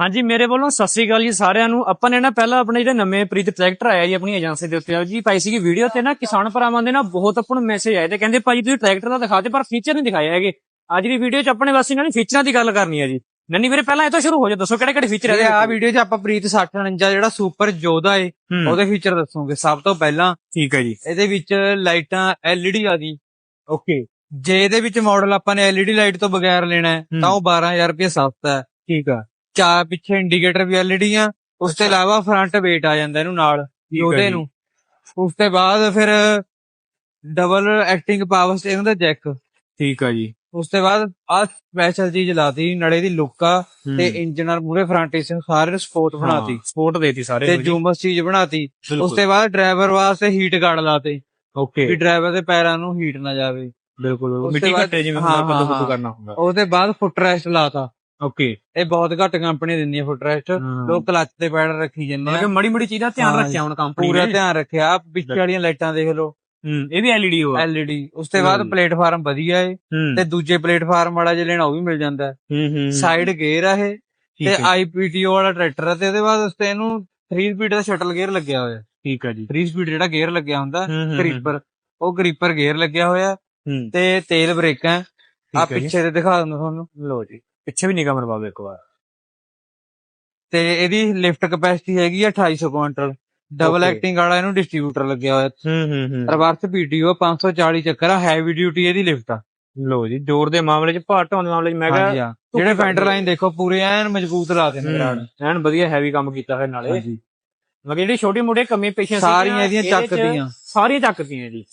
ਹਾਂਜੀ ਮੇਰੇ ਵੱਲੋਂ ਸਤਿ ਸ੍ਰੀ ਅਕਾਲ ਜੀ ਸਾਰਿਆਂ ਨੂੰ। ਆਪਾਂ ਨੇ ਨਾ ਪਹਿਲਾਂ ਆਪਣੇ ਜਿਹੜੇ ਨਵੇਂ ਪ੍ਰੀਤ ਟਰੈਕਟਰ ਆਇਆ ਜੀ ਆਪਣੀ ਏਜੰਸੀ ਦੇ ਉੱਤੇ। ਜੀ ਪਾਈ ਸੀਗੀ ਵੀਡੀਓ ਤੇ ਨਾ ਕਿਸਾਨ ਭਰਾਵਾਂ ਦੇ ਨਾ ਬਹੁਤ ਆਪਾਂ ਨੂੰ ਮੈਸੇਜ ਆਏ ਤੇ ਕਹਿੰਦੇ ਭਾਜੀ ਤੁਸੀਂ ਟਰੈਕਟਰ ਦਾ ਦਿਖਾਤੇ ਪਰ ਫੀਚਰ ਨਹੀਂ ਦਿਖਾਏ ਹੈਗੇ। ਅੱਜ ਦੀ ਵੀਡੀਓ 'ਚ ਆਪਣੇ ਵਾਸੀ ਨਾਲ ਫੀਚਰਾਂ ਦੀ ਗੱਲ ਕਰਨੀ ਹੈ ਜੀ। ਨੰਨੀ ਵੀਰੇ ਪਹਿਲਾਂ ਇਹ ਤੋਂ ਸ਼ੁਰੂ ਹੋ ਜਾ ਦੱਸੋ ਕਿਹੜੇ ਕਿਹੜੇ ਫੀਚਰ ਹੈ ਆ ਵੀਡੀਓ 'ਚ ਆਪਾਂ ਪ੍ਰੀਤ 6049 ਜਿਹੜਾ ਸੁਪਰ ਜੋਧਾ ਏ ਉਹਦੇ ਫੀਚਰ ਦੱਸੋਗੇ ਸਭ ਤੋਂ ਪਹਿਲਾਂ। ਠੀਕ ਹੈ ਜੀ। ਇਹਦੇ ਵਿੱਚ ਲਾਈਟਾਂ LED ਆ ਗਈ। ਓਕੇ ਜੇ ਇਹਦੇ ਵਿੱਚ ਮਾਡਲ ਆਪਾਂ ਨੇ LED ਲਾਈਟ ਤੋਂ ਬਗੈਰ ਲੈਣਾ ਹੂੰ। ਤਾਂ ਉਹ 12000 ਰੁਪਏ ਸਸਤਾ ਹੈ। ਠੀਕ ਆ। ਚਾਰ ਪਿੱਛੇ ਇੰਡੀਕੇਟਰ ਵੀ LED ਆ ਉਸ ਤੋਂ ਇਲਾਵਾ ਫਰੰਟ ਵੇਟ ਆ ਜਾਂਦਾ ਇਹਨੂੰ ਨਾਲ ਜੋਧੇ ਨੂੰ। ਉਸ ਤੋਂ ਬਾਅਦ ਫਿਰ ਡਬਲ ਐਕਟਿੰਗ ਪਾਵਰ ਸਟੇਰਿੰਗ ਦਾ ਜੈਕ ਠੀਕ ਆ ਜੀ। ਉਸ ਤੋਂ ਬਾਅਦ ਆ ਸਪੈਸ਼ਲ ਚੀਜ਼ ਲਾਤੀ ਨੜੇ ਦੀ ਲੁੱਕ ਆ ਤੇ ਇੰਜਨ ਨਾਲ ਮੂਰੇ ਫਰੰਟ ਏਸੀ ਸਾਰੇ ਸਪੋਰਟ ਬਣਾਤੀ। ਸਪੋਰਟ ਦੇਤੀ ਸਾਰੇ ਤੇ ਜੂਮਸ ਚੀਜ਼ ਬਣਾਤੀ। ਉਸ ਤੋਂ ਬਾਅਦ ਡਰਾਈਵਰ ਵਾਸਤੇ ਹੀਟ ਗਾਰਡ ਲਾਤੇ। ਓਕੇ। ਵੀ ਡਰਾਈਵਰ ਦੇ ਪੈਰਾਂ ਨੂੰ ਹੀਟ ਨਾ ਜਾਵੇ। ਬਿਲਕੁਲ ਉਸ ਤੋਂ ਮਿੱਟੀ ਬਾਅਦ- ਘੱਟੇ ਜਿਵੇਂ ਹਾਂ, ਹੁੰਦਾ ਹਾਂ, ਕਦੋਂ ਹਾਂ। ਕਰਨਾ ਹੁੰਦਾ। ਉਹਦੇ ਬਾਅਦ ਫੁੱਟ ਰੈਸਟ ਲਾਤਾ। ਓਕੇ। ਇਹ ਬਹੁਤ ਘੱਟ ਕੰਪਨੀ ਦਿੰਦੀ ਹੈ ਫੁੱਟ ਰੈਸਟ। ਲੋਕ ਕਲੱਚ ਤੇ ਪੈਰ ਰੱਖੀ ਜਾਂਦੇ ਆ ਮੜੀ ਮੜੀ ਚੀਜ਼ ਧਿਆਨ ਹਾਂ, ਰੱਖਿਆ ਹੁਣ ਕੰਪਨੀ ਪੂਰਾ ਧਿਆਨ ਰੱਖਿਆ। ਪਿੱਛੇ ਵਾਲੀਆਂ ਲਾਈਟਾਂ ਦੇਖ ਲਓ। ਹੂੰ ਇਹ ਵੀ LED ਹੋਆ LED ਉਸ ਤੋਂ ਬਾਅਦ ਹੂੰ। ਪਲੇਟਫਾਰਮ ਵਧੀਆ ਏ। ਹੂੰ। ਤੇ ਦੂਜੇ ਪਲੇਟਫਾਰਮ ਵਾਲਾ ਜੇ ਲੈਣਾ ਉਹ ਵੀ ਮਿਲ ਜਾਂਦਾ। ਹੈ ਹੂੰ ਹੂੰ। ਸਾਈਡ ਗੇਅਰ ਆ ਇਹ। ਤੇ ਹੈ। IPTO ਵਾਲਾ ਟਰੈਕਟਰ ਆ ਤੇ ਉਹਦੇ ਬਾਅਦ ਉਸ ਤੇ ਇਹਨੂੰ 3 ਸਪੀਡ ਦਾ ਸ਼ਟਲ ਗੇਅਰ ਲੱਗਿਆ ਹੋਇਆ। ਠੀਕ ਹੈ ਜੀ। 3 ਸਪੀਡ ਜਿਹੜਾ ਗੇਅਰ ਲੱਗਿਆ ਹੁੰਦਾ ਹੂੰ, ਹੂੰ, ਗਰੀਪਰ ਉਹ ਗਰੀਪਰ ਗੇਅਰ ਲੱਗਿਆ ਹੋਇਆ। ਹੂੰ। ਤੇ ਤੇਲ ਬ੍ਰੇਕਾਂ। ਆ ਹੈ। ਪਿੱਛੇ ਤੇ ਦਿਖਾ ਦਿੰਦਾ ਤੁਹਾਨੂੰ। ਲੋ ਜੀ। ਪਿੱਛੇ ਵੀ ਨਿਗਾਹ ਮਰਵਾਓ ਇੱਕ ਵਾਰ। ਤੇ ਇਹਦੀ ਲਿਫਟ ਕਪੈਸਿਟੀ ਹੈਗੀ ਆ 2800 ਕੁਇੰਟਲ। ਡਬਲ. ਐਕਟਿੰਗ ਵਾਲਾ ਇਹਨੂੰ ਡਿਸਟ੍ਰੀਬਿਊਟਰ ਲੱਗਿਆ ਹੋਇਆ। ਹੂੰ ਹੂੰ ਹੂੰ। ਰਿਵਰਸ ਪੀਟੀਓ 540 ਚੱਕਰ ਆ ਹੈਵੀ ਡਿਊਟੀ ਇਹਦੀ ਲਿਫਟ ਆ। ਲੋ ਜੀ ਜ਼ੋਰ ਦੇ ਮਾਮਲੇ 'ਚ ਭਾਰ ਢਾਉਣ ਦੇ ਮਾਮਲੇ 'ਚ ਮੈਂ ਕਿਹਾ ਹਾਂ। ਜਿਹੜੇ ਫੈਂਡਰ ਲਾਈਨ ਦੇਖੋ ਪੂਰੇ ਐਨ ਮਜ਼ਬੂਤ ਲਾ ਦੇਣੇ ਗਰਾੜ ਐਨ ਵਧੀਆ ਹੈਵੀ ਕੰਮ ਕੀਤਾ ਹੋਇਆ ਨਾਲੇ। ਹਾਂਜੀ। ਮਗਰ ਜਿਹੜੀ ਛੋਟੀ ਮੋਟੀ ਕਮੀ ਪੇਸ਼ੈਂਸ ਸਾਰੀਆਂ ਇਹਦੀਆਂ ਚੱਕਦੀਆਂ। ਸਾਰੀਆਂ ਚੱਕਦੀਆਂ ਜੀ।